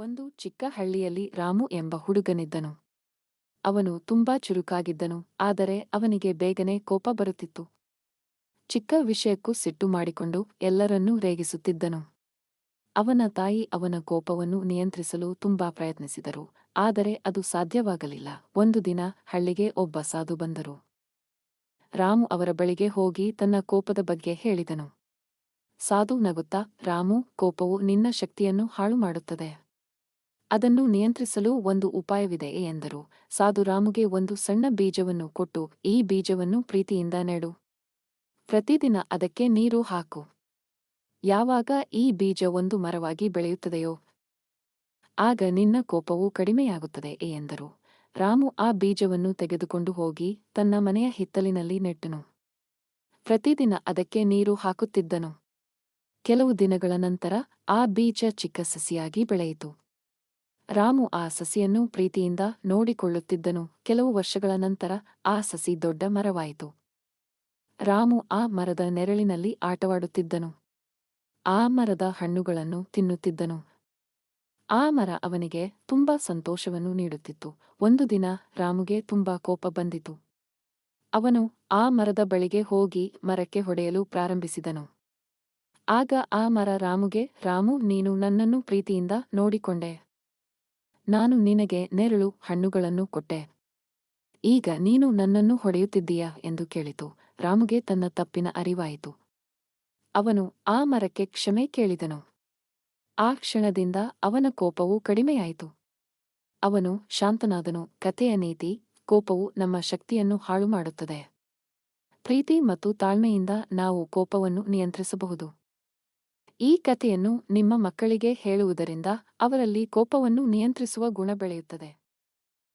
ಒಂದು ಚಿಕ್ಕ ಹಳ್ಳಿಯಲ್ಲಿ ರಾಮು ಎಂಬ ಹುಡುಗನಿದ್ದನು. ಅವನು ತುಂಬಾ ಚುರುಕಾಗಿದ್ದನು, ಆದರೆ ಅವನಿಗೆ ಬೇಗನೆ ಕೋಪ ಬರುತ್ತಿತ್ತು. ಚಿಕ್ಕ ವಿಷಯಕ್ಕೂ ಸಿಟ್ಟು ಮಾಡಿಕೊಂಡು ಎಲ್ಲರನ್ನೂ ರೇಗಿಸುತ್ತಿದ್ದನು. ಅವನ ತಾಯಿ ಅವನ ಕೋಪವನ್ನು ನಿಯಂತ್ರಿಸಲು ತುಂಬಾ ಪ್ರಯತ್ನಿಸಿದರು, ಆದರೆ ಅದು ಸಾಧ್ಯವಾಗಲಿಲ್ಲ. ಒಂದು ದಿನ ಹಳ್ಳಿಗೆ ಒಬ್ಬ ಸಾಧು ಬಂದರು. ರಾಮು ಅವರ ಬಳಿಗೆ ಹೋಗಿ ತನ್ನ ಕೋಪದ ಬಗ್ಗೆ ಹೇಳಿದನು. ಸಾಧು ನಗುತ್ತಾ, ರಾಮು, ಕೋಪವು ನಿನ್ನ ಶಕ್ತಿಯನ್ನು ಹಾಳು ಮಾಡುತ್ತದೆ ಅದನ್ನು ನಿಯಂತ್ರಿಸಲು ಒಂದು ಉಪಾಯವಿದೆ ಎಂದರು. ಸಾಧು ರಾಮುಗೆ ಒಂದು ಸಣ್ಣ ಬೀಜವನ್ನು ಕೊಟ್ಟು, ಈ ಬೀಜವನ್ನು ಪ್ರೀತಿಯಿಂದ ನೆಡು. ಪ್ರತಿದಿನ ಅದಕ್ಕೆ ನೀರು ಹಾಕು. ಯಾವಾಗ ಈ ಬೀಜ ಒಂದು ಮರವಾಗಿ ಬೆಳೆಯುತ್ತದೆಯೋ, ಆಗ ನಿನ್ನ ಕೋಪವು ಕಡಿಮೆಯಾಗುತ್ತದೆ ಎಂದರು. ರಾಮು ಆ ಬೀಜವನ್ನು ತೆಗೆದುಕೊಂಡು ಹೋಗಿ ತನ್ನ ಮನೆಯ ಹಿತ್ತಲಿನಲ್ಲಿ ನೆಟ್ಟನು. ಪ್ರತಿದಿನ ಅದಕ್ಕೆ ನೀರು ಹಾಕುತ್ತಿದ್ದನು. ಕೆಲವು ದಿನಗಳ ನಂತರ ಆ ಬೀಜ ಚಿಕ್ಕ ಸಸಿಯಾಗಿ ಬೆಳೆಯಿತು. ರಾಮು ಆ ಸಸಿಯನ್ನು ಪ್ರೀತಿಯಿಂದ ನೋಡಿಕೊಳ್ಳುತ್ತಿದ್ದನು. ಕೆಲವು ವರ್ಷಗಳ ನಂತರ ಆ ಸಸಿ ದೊಡ್ಡ ಮರವಾಯಿತು. ರಾಮು ಆ ಮರದ ನೆರಳಿನಲ್ಲಿ ಆಟವಾಡುತ್ತಿದ್ದನು. ಆ ಮರದ ಹಣ್ಣುಗಳನ್ನು ತಿನ್ನುತ್ತಿದ್ದನು. ಆ ಮರ ಅವನಿಗೆ ತುಂಬಾ ಸಂತೋಷವನ್ನು ನೀಡುತ್ತಿತ್ತು. ಒಂದು ದಿನ ರಾಮುಗೆ ತುಂಬಾ ಕೋಪ ಬಂದಿತು. ಅವನು ಆ ಮರದ ಬಳಿಗೆ ಹೋಗಿ ಮರಕ್ಕೆ ಹೊಡೆಯಲು ಪ್ರಾರಂಭಿಸಿದನು. ಆಗ ಆ ಮರ ರಾಮುಗೆ, ರಾಮು, ನೀನು ನನ್ನನ್ನು ಪ್ರೀತಿಯಿಂದ ನೋಡಿಕೊಂಡೆ. ನಾನು ನಿನಗೆ ನೆರಳು ಹಣ್ಣುಗಳನ್ನು ಕೊಟ್ಟೆ. ಈಗ ನೀನು ನನ್ನನ್ನು ಹೊಡೆಯುತ್ತಿದ್ದೀಯಾ ಎಂದು ಕೇಳಿತು. ರಾಮುಗೆ ತನ್ನ ತಪ್ಪಿನ ಅರಿವಾಯಿತು. ಅವನು ಆ ಮರಕ್ಕೆ ಕ್ಷಮೆ ಕೇಳಿದನು. ಆ ಕ್ಷಣದಿಂದ ಅವನ ಕೋಪವು ಕಡಿಮೆಯಾಯಿತು. ಅವನು ಶಾಂತನಾದನು. ಕಥೆಯ ನೀತಿ, ಕೋಪವು ನಮ್ಮ ಶಕ್ತಿಯನ್ನು ಹಾಳು ಮಾಡುತ್ತದೆ ಪ್ರೀತಿ ಮತ್ತು ತಾಳ್ಮೆಯಿಂದ ನಾವು ಕೋಪವನ್ನು ನಿಯಂತ್ರಿಸಬಹುದು. ಈ ಕಥೆಯನ್ನು ನಿಮ್ಮ ಮಕ್ಕಳಿಗೆ ಹೇಳುವುದರಿಂದ ಅವರಲ್ಲಿ ಕೋಪವನ್ನು ನಿಯಂತ್ರಿಸುವ ಗುಣ ಬೆಳೆಯುತ್ತದೆ.